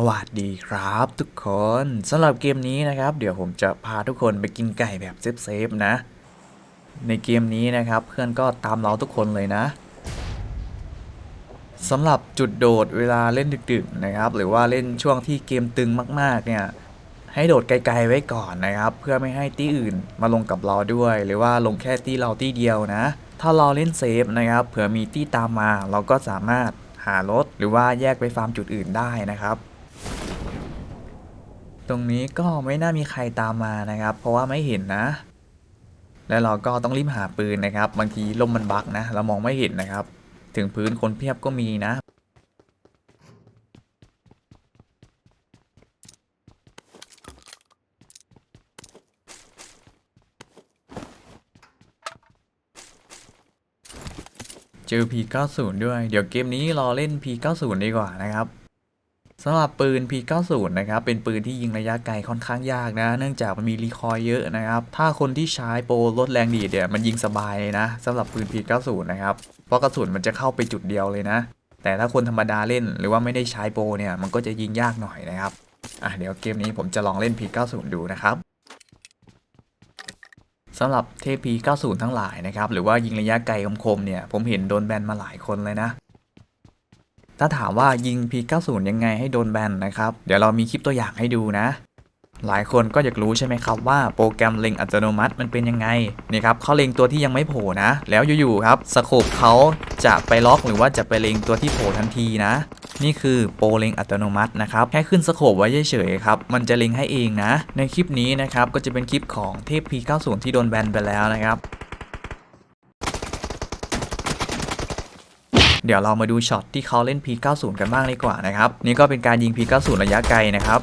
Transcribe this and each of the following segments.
สวัสดีครับทุกคนสำหรับเกมนี้นะครับ เดี๋ยวผมจะพาทุกคนไปกินไก่แบบเซฟๆนะ ในเกมนี้นะครับเพื่อนก็ตามเราทุกคนเลยนะสำหรับจุดโดดเวลาเล่นดึกๆนะครับ หรือว่าเล่นช่วงที่เกมตึงมากๆเนี่ยให้โดดไกลๆไว้ก่อนนะครับ เพื่อไม่ให้ตี้อื่นมาลงกับเราด้วย หรือว่าลงแค่ตี้เราตี้เดียวนะ ถ้าเราเล่นเซฟนะครับเผื่อมีตี้ตามมาเราก็สามารถหารถหรือว่าแยกไปฟาร์มจุดอื่นได้นะครับ ตรงนี้ก็ไม่น่ามีใครตามมานะครับ เพราะว่าไม่เห็นนะ แล้วเราก็ต้องรีบหาปืนนะครับ บางทีลมมันบักนะ เรามองไม่เห็นนะครับ ถึงพื้นคนเพียบก็มีนะเจอ P90 ด้วย เดี๋ยวเกมนี้รอเล่น P90 ดีกว่านะครับำหรับปืน P90 นะครับเป็นปืนที่ยิงระยะไกลค่อนข้างยากนะ เนื่องจากมันมีรีคอยล์เยอะนะครับ ถ้าคนที่ใช้โปรลดแรงดีดเนี่ยมันยิงสบายเลยนะสำหรับปืน P90 นะครับเพราะกระสุนมันจะเข้าไปจุดเดียวเลยนะ แต่ถ้าคนธรรมดาเล่นหรือว่าไม่ได้ใช้โปรเนี่ยมันก็จะยิงยากหน่อยนะครับอะเดี๋ยวเกมนี้ผมจะลองเล่น P90 ดูนะครับสำหรับเทพ P90 ทั้งหลายนะครับ หรือว่ายิงระยะไกลคมๆเนี่ย ผมเห็นโดนแบนมาหลายคนเลยนะ ถ้าถามว่ายิง P90 ยังไงให้โดนแบนนะครับ เดี๋ยวเรามีคลิปตัวอย่างให้ดูนะ หลายคนก็อยากรู้ใช่ไหมครับว่าโปรแกรมเล็งอัตโนมัติมันเป็นยังไงนี่ครับเขาเล็งตัวที่ยังไม่โผล่นะ แล้วอยู่ๆครับสโคปเขาจะไปล็อกหรือว่าจะไปเล็งตัวที่โผล่ทันทีนะ นี่คือโปรเล็งอัตโนมัตินะครับแค่ขึ้นสโคปไว้เฉยๆครับมันจะเล็งให้เองนะ ในคลิปนี้นะครับก็จะเป็นคลิปของเทพ P90 ที่โดนแบนไปแล้วนะครับ เดี๋ยวเรามาดูช็อตที่เขาเล่น P90 กันบ้างดีกว่านะครับนี่ก็เป็นการยิง P90 ระยะไกลนะครับ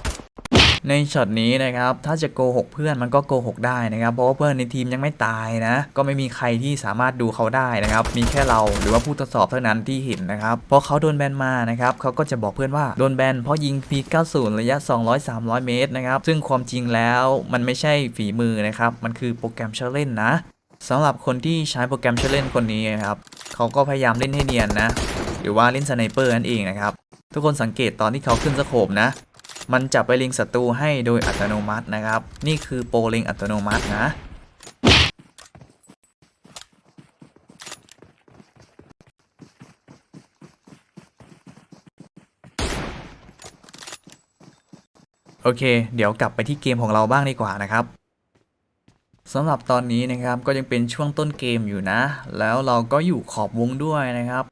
ในช็อตนี้นะครับ ถ้าจะโกหกเพื่อนมันก็โกหกได้นะครับ เพราะว่าเพื่อนในทีมยังไม่ตายนะ ก็ไม่มีใครที่สามารถดูเขาได้นะครับ มีแค่เราหรือว่าผู้ทดสอบเท่านั้นที่เห็นนะครับ เพราะเขาโดนแบนมานะครับเขาก็จะบอกเพื่อนว่าโดนแบนเพราะยิง P90 ระยะ 200-300 เมตรนะครับ ซึ่งความจริงแล้วมันไม่ใช่ฝีมือนะครับ มันคือโปรแกรมเชลเล่นนะสำหรับคนที่ใช้โปรแกรมเชลเล่นคนนี้นะครับ เขาก็พยายามเล่นให้เนียนนะ หรือว่าเล่นสไนเปอร์นั่นเองนะครับ ทุกคนสังเกตตอนที่เขาขึ้นสโคปนะ มันจะไปเล็งศัตรูให้โดยอัตโนมัตินะครับ นี่คือโปรเล็งอัตโนมัตินะโอเค เดี๋ยวกลับไปที่เกมของเราบ้างดีกว่านะครับ สำหรับตอนนี้นะครับก็ยังเป็นช่วงต้นเกมอยู่นะ แล้วเราก็อยู่ขอบวงด้วยนะครับ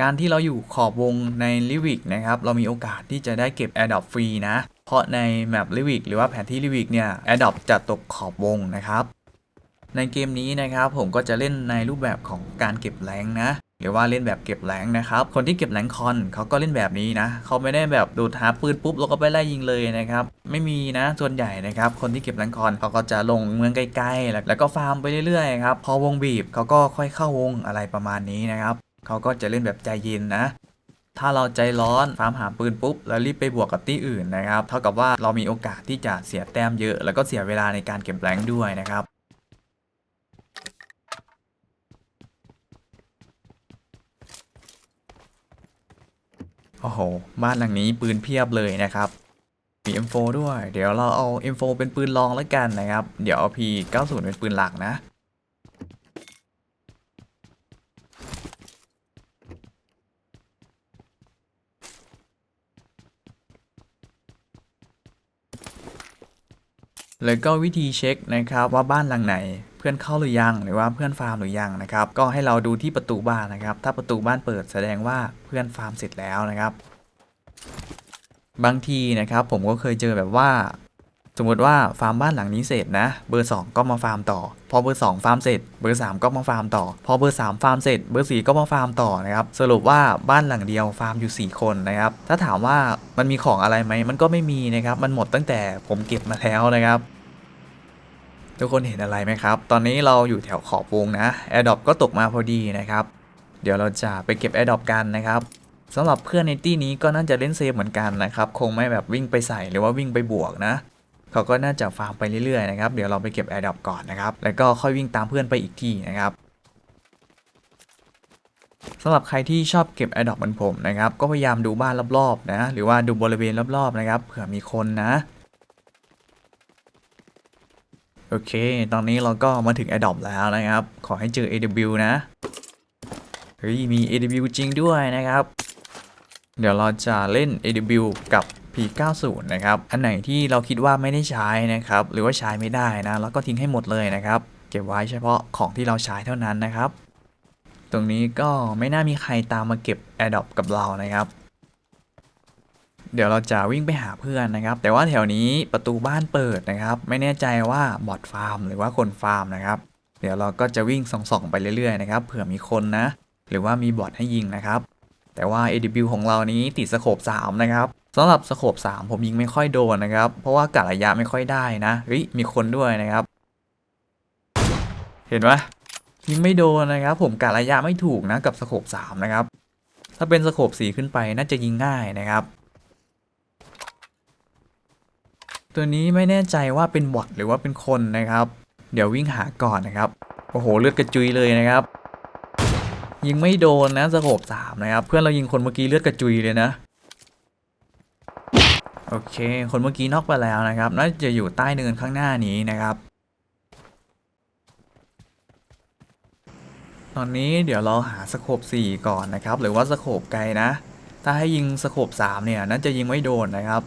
การที่เราอยู่ขอบวงในลิวิกนะครับเรามีโอกาสที่จะได้เก็บ a อ r d r o p ฟรีนะ เพราะในแมปลิวิกหรือว่าแผนที่ลิวิกเนี่ย a อ r d r o p จะตกขอบวงนะครับ ในเกมนี้นะครับผมก็จะเล่นในรูปแบบของการเก็บแรงนะ หรือว่าเล่นแบบเก็บแรงนะครับ คนที่เก็บแรงคอนเขาก็เล่นแบบนี้นะ เขาไม่ได้แบบดูดหาปืนปุ๊บแล้วก็ไปไล่ยิงเลยนะครับ ไม่มีนะ ส่วนใหญ่นะครับ คนที่เก็บแรงคอนเขาก็จะลงเมืองไกลๆแล้วแล้วก็ฟาร์มไปเรื่อยๆครับ พอวงบีบเขาก็ค่อยเข้าวงอะไรประมาณนี้นะครับ เขาก็จะเล่นแบบใจเย็นนะ ถ้าเราใจร้อนฟาร์มหาปืนปุ๊บ แล้วรีบไปบวกกับตี้อื่นนะครับ เท่ากับว่าเรามีโอกาสที่จะเสียแต้มเยอะ แล้วก็เสียเวลาในการเก็บแรงด้วยนะครับ โอ้โห บ้านหลังนี้ปืนเพียบเลยนะครับ มี M4 ด้วย เดี๋ยวเราเอา M4 เป็นปืนรองแล้วกันนะครับ เดี๋ยวเอา P90 เป็นปืนหลักนะ แล้วก็วิธีเช็คนะครับว่าบ้านหลังไหน เพื่อนเข้าหรือยังหรือว่าเพื่อนฟาร์มหรือยังนะครับก็ให้เราดูที่ประตูบ้านนะครับ ถ้าประตูบ้านเปิดแสดงว่าเพื่อนฟาร์มเสร็จแล้วนะครับ บางทีนะครับผมก็เคยเจอแบบว่า สมมติว่าฟาร์มบ้านหลังนี้เสร็จนะ เบอร์ 2 ก็มาฟาร์มต่อ พอเบอร์ 2 ฟาร์มเสร็จ เบอร์ 3 ก็มาฟาร์มต่อ พอเบอร์ 3 ฟาร์มเสร็จ เบอร์ 4 ก็มาฟาร์มต่อนะครับสรุปว่าบ้านหลังเดียวฟาร์มอยู่ 4 คนนะครับถ้าถามว่ามันมีของอะไรไหมมันก็ไม่มีนะครับมันหมดตั้งแต่ผมเก็บมาแล้วนะครับ ทุกคนเห็นอะไรไหมครับ ตอนนี้เราอยู่แถวขอบวงนะ a อ r d r o p ก็ตกมาพอดีนะครับ เดี๋ยวเราจะไปเก็บ a อ r d r o p กันนะครับสำหรับเพื่อนในตี้นี้ก็น่าจะเล่นเซฟเหมือนกันนะครับ คงไม่แบบวิ่งไปใส่หรือว่าวิ่งไปบวกนะ เขาก็น่าจะฟาร์มไปเรื่อยๆนะครับ เดี๋ยวเราไปเก็บ a อ r d r o p ก่อนนะครับ แล้วก็ค่อยวิ่งตามเพื่อนไปอีกทีนะครับสำหรับใครที่ชอบเก็บ Adopt เหมือนผมนะครับ ก็พยายามดูบ้านรอบๆนะ หรือว่าดูบริเวณรอบๆนะครับ เผื่อมีคนนะ โอเค ตอนนี้เราก็มาถึง Adopt แล้วนะครับ ขอให้เจอ AW นะ เฮ้ย มี AW จริงด้วยนะครับ เดี๋ยวเราจะเล่น AW กับ P90 นะครับ อันไหนที่เราคิดว่าไม่ได้ใช้นะครับ หรือว่าใช้ไม่ได้นะ แล้วก็ทิ้งให้หมดเลยนะครับ เก็บไว้เฉพาะของที่เราใช้เท่านั้นนะครับ ตรงนี้ก็ไม่น่ามีใครตามมาเก็บ a d o p กับเรานะครับ เดี๋ยวเราจะวิ่งไปหาเพื่อนนะครับ แต่ว่าแถวนี้ประตูบ้านเปิดนะครับ ไม่แน่ใจว่าบอทฟาร์มหรือว่าคนฟาร์มนะครับ เดี๋ยวเราก็จะวิ่งส่องๆไปเรื่อยๆนะครับเผื่อมีคนนะ หรือว่ามีบอทให้ยิงนะครับ แต่ว่า AW ของเรานี้ติดสโคบ3นะครับสำหรับสโคบ3ผมยิงไม่ค่อยโดนนะครับ เพราะว่ากะระยะไม่ค่อยได้นะเฮ้ยมีคนด้วยนะครับ เห็นไหมยิงไม่โดนนะครับ ผมกะระยะไม่ถูกนะกับสโคบ3นะครับถ้าเป็นสโคบ4ขึ้นไปน่าจะยิงง่ายนะครับ ตัวนี้ไม่แน่ใจว่าเป็นบอทหรือว่าเป็นคนนะครับ เดี๋ยววิ่งหาก่อนนะครับ โอ้โหเลือดกระจุยเลยนะครับ ยิงไม่โดนนะสโคบสามนะครับ เพื่อนเรายิงคนเมื่อกี้เลือดกระจุยเลยนะโอเค คนเมื่อกี้นอกไปแล้วนะครับน่าจะอยู่ใต้เนินข้างหน้านี้นะครับ ตอนนี้เดี๋ยวเราหาสโคบ4ก่อนนะครับ หรือว่าสโคบไกลนะ ถ้าให้ยิงสโคบ3เนี่ยน่าจะยิงไม่โดนนะครับ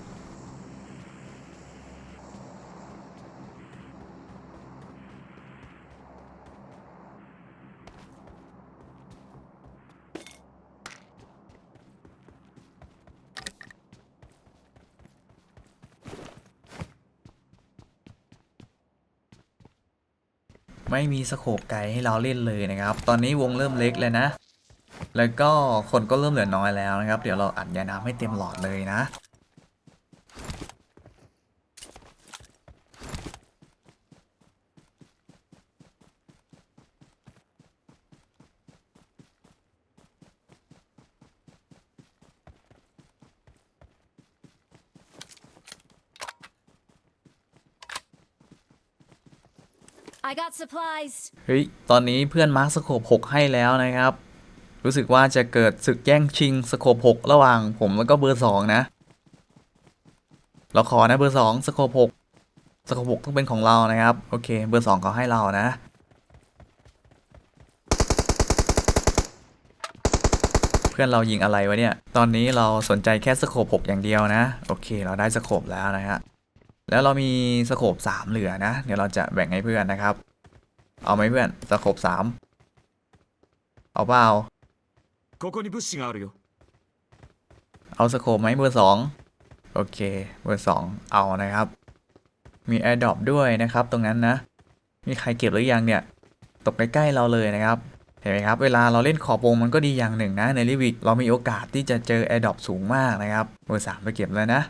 ไม่มีสโคปไกลให้เราเล่นเลยนะครับ ตอนนี้วงเริ่มเล็กเลยนะ แล้วก็คนก็เริ่มเหลือน้อยแล้วนะครับ เดี๋ยวเราอัดยาน้ำให้เต็มหลอดเลยนะ I got supplies. เฮ้ย ตอนนี้เพื่อนมาร์คสโคป6ให้แล้วนะครับ รู้สึกว่าจะเกิดศึกแย่งชิงสโคป6ระหว่างผมแล้วก็เบอร์ 2 นะ เราขอนะเบอร์ 2 สโคป6สโคป6ต้องเป็นของเรานะครับ โอเค เบอร์ 2 เขาให้เรานะ เพื่อนเรายิงอะไรวะเนี่ย ตอนนี้เราสนใจแค่สโคป6อย่างเดียวนะ โอเค เราได้สโคปแล้วนะฮะ แล้วเรามีสโคปสามเหลือนะ เดี๋ยวเราจะแบ่งให้เพื่อนนะครับ เอาไหมเพื่อนสโคปสามเอาเปล่าเอาสโคปไหมเบอร์สองโอเคเบอร์สองเอานะครับ มีแอร์ดรอปด้วยนะครับ ตรงนั้นนะ มีใครเก็บหรือยังเนี่ย ตกใกล้ๆเราเลยนะครับเห็นไหมครับ เวลาเราเล่นขอบวงมันก็ดีอย่างหนึ่งนะ ในลิวิกเรามีโอกาสที่จะเจอแอร์ดรอปสูงมากนะครับเบอร์สามไปเก็บแล้วนะ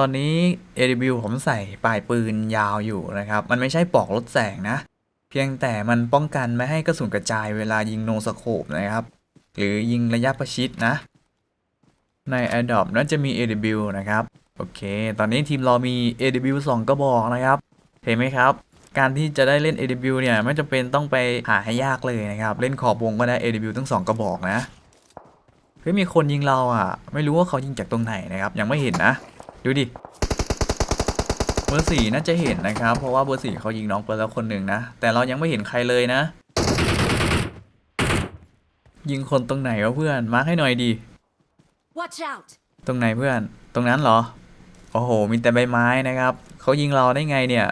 ตอนนี้ AW ผมใส่ปลายปืนยาวอยู่นะครับ มันไม่ใช่ปอกลดแสงนะ เพียงแต่มันป้องกันไม่ให้กระสุนกระจายเวลายิงโนสโคปนะครับ หรือยิงระยะประชิดนะ ใน a d o p น่าจะมี AW นะครับ โอเค ตอนนี้ทีมเรามี AW 2 กระบอกนะครับ เห็นไหมครับ การที่จะได้เล่น AW เนี่ยไม่จำเป็นต้องไปหาให้ยากเลยนะครับ เล่นขอบวงก็ได้ AW ทั้งสองกระบอกนะเฮ้ยมีคนยิงเราอะ ไม่รู้ว่าเขายิงจากตรงไหนนะครับ ยังไม่เห็นนะ ดูดิ เบอร์สี่น่าจะเห็นนะครับ เพราะว่าเบอร์สี่เขายิงน้องไปแล้วคนหนึ่งนะ แต่เรายังไม่เห็นใครเลยนะ ยิงคนตรงไหนวะเพื่อน มาร์คให้หน่อยดี Watch out. ตรงไหนเพื่อน ตรงนั้นเหรอ โอ้โห มีแต่ใบไม้นะครับ เขายิงเราได้ไงเนี่ย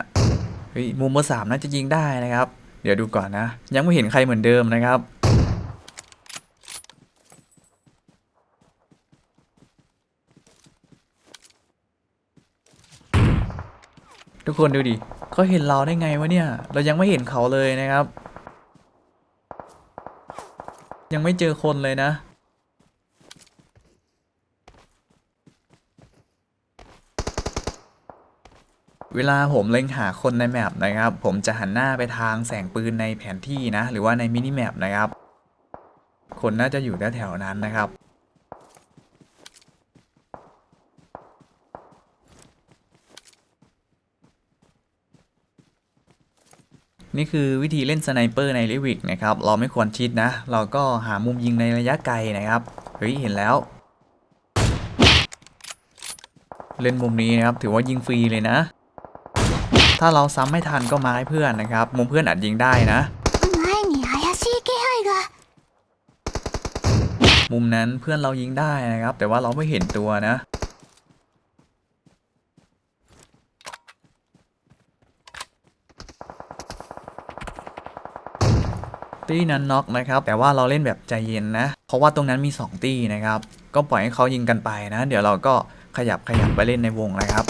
เฮ้ยมุมเบอร์สามน่าจะยิงได้นะครับ เดี๋ยวดูก่อนนะ ยังไม่เห็นใครเหมือนเดิมนะครับ ทุกคนดูดิเขาเห็นเราได้ไงวะเนี่ย เรายังไม่เห็นเขาเลยนะครับ ยังไม่เจอคนเลยนะ เวลาผมเล็งหาคนในแมปนะครับ ผมจะหันหน้าไปทางแสงปืนในแผนที่นะ หรือว่าในมินิแมปนะครับ คนน่าจะอยู่แถวๆนั้นนะครับ นี่คือวิธีเล่นสไนเปอร์ในลิวิกนะครับ เราไม่ควรชิดนะ เราก็หามุมยิงในระยะไกลนะครับ เฮ้ย เห็นแล้ว เล่นมุมนี้นะครับ ถือว่ายิงฟรีเลยนะ ถ้าเราซ้ำไม่ทันก็มาให้เพื่อนนะครับ มุมเพื่อนอาจยิงได้นะ มุมนั้นเพื่อนเรายิงได้นะครับ แต่ว่าเราไม่เห็นตัวนะ ตีนั้นน็อกนะครับ แต่ว่าเราเล่นแบบใจเย็นนะ เพราะว่าตรงนั้นมี 2 ตีนะครับ ก็ปล่อยให้เขายิงกันไปนะ เดี๋ยวเราก็ขยับขยับไปเล่นในวงนะครับ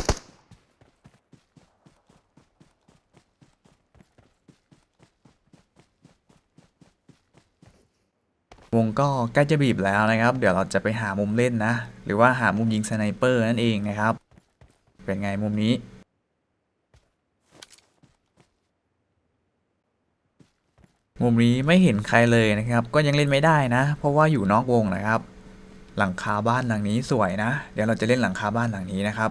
วงก็ใกล้จะบีบแล้วนะครับ เดี๋ยวเราจะไปหามุมเล่นนะ หรือว่าหามุมยิงสไนเปอร์นั่นเองนะครับ เป็นไงมุมนี้ มุมนี้ไม่เห็นใครเลยนะครับ ก็ยังเล่นไม่ได้นะ เพราะว่าอยู่นอกวงนะครับ หลังคาบ้านหลังนี้สวยนะ เดี๋ยวเราจะเล่นหลังคาบ้านหลังนี้นะครับ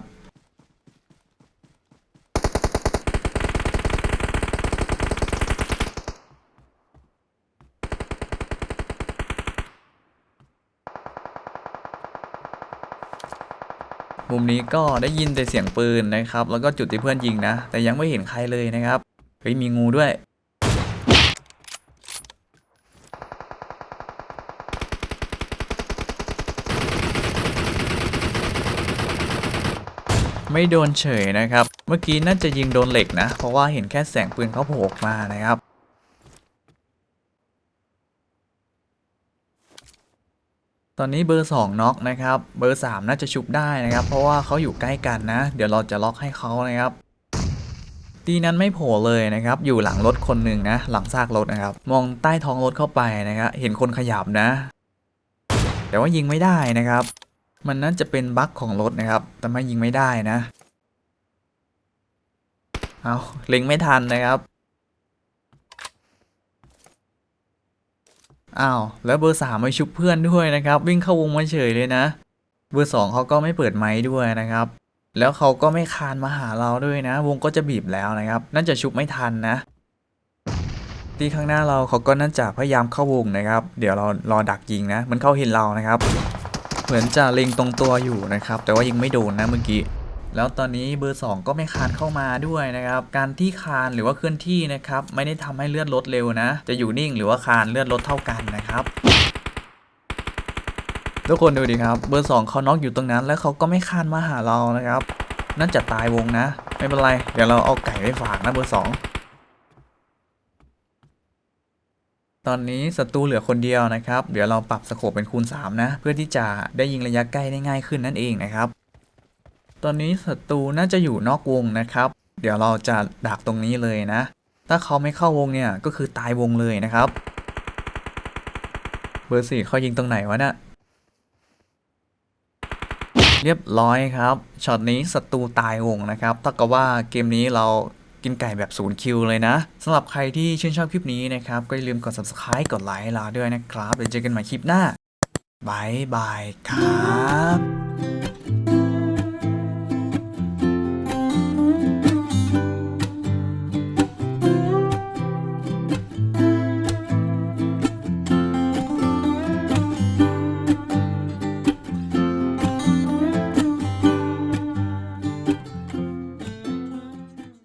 มุมนี้ก็ได้ยินแต่เสียงปืนนะครับ แล้วก็จุดที่เพื่อนยิงนะ แต่ยังไม่เห็นใครเลยนะครับเฮ้ยมีงูด้วย ไม่โดนเฉยนะครับ เมื่อกี้น่าจะยิงโดนเหล็กนะ เพราะว่าเห็นแค่แสงปืนเขาโผล่ออกมานะครับตอนนี้เบอร์2น็อกนะครับ เบอร์ 3 น่าจะชุบได้นะครับ เพราะว่าเขาอยู่ใกล้กันนะ เดี๋ยวเราจะล็อกให้เขานะครับ ตีนั้นไม่โผล่เลยนะครับ อยู่หลังรถคนหนึ่งนะ หลังซากรถนะครับ มองใต้ท้องรถเข้าไปนะครับ เห็นคนขยับนะ แต่ว่ายิงไม่ได้นะครับ มันน่าจะเป็นบั๊กของรถนะครับแต่ไม่ยิงไม่ได้นะ เอาเล็งไม่ทันนะครับ อ้าว แล้วเบอร์สามไม่ชุบเพื่อนด้วยนะครับ วิ่งเข้าวงมาเฉยเลยนะ เบอร์สองเขาก็ไม่เปิดไม้ด้วยนะครับ แล้วเขาก็ไม่คานมาหาเราด้วยนะ วงก็จะบีบแล้วนะครับ น่าจะชุบไม่ทันนะที่ข้างหน้าเราเขาก็น่าจะพยายามเข้าวงนะครับ เดี๋ยวเรารอดักยิงนะ มันเข้าเห็นเรานะครับ เหมือนจะเล็งตรงตัวอยู่นะครับ แต่ว่ายิงไม่โดนนะเมื่อกี้แล้วตอนนี้เบอร์ 2 ก็ไม่คานเข้ามาด้วยนะครับ การที่คานหรือว่าเคลื่อนที่นะครับ ไม่ได้ทำให้เลือดลดเร็วนะ จะอยู่นิ่งหรือว่าคานเลือดลดเท่ากันนะครับทุกคนดูดิครับ เบอร์ 2เขาน็อกอยู่ตรงนั้น แล้วเขาก็ไม่คานมาหาเรานะครับน่าจะตายวงนะ ไม่เป็นไร เดี๋ยวเราเอาไก่ไปฝากนะเบอร์ 2 ตอนนี้ศัตรูเหลือคนเดียวนะครับ เดี๋ยวเราปรับสโคปเป็นคูณ 3 นะ เพื่อที่จะได้ยิงระยะใกล้ได้ง่ายขึ้นนั่นเองนะครับ ตอนนี้ศัตรูน่าจะอยู่นอกวงนะครับ เดี๋ยวเราจะดักตรงนี้เลยนะ ถ้าเขาไม่เข้าวงเนี่ยก็คือตายวงเลยนะครับ เบอร์สี่เขายิงตรงไหนวะเนะี่ยเรียบร้อยครับ ช็อตนี้ศัตรูตายวงนะครับเท่ากับว่าเกมนี้เรา กินไก่แบบศูนย์คิวเลยนะสำหรับใครที่ชื่นชอบคลิปนี้นะครับ ก็อย่าลืมกด subscribe กดไลค์ให้เราด้วยนะครับเดี๋ยวเจอกันใหม่คลิปหน้าบายบายครับ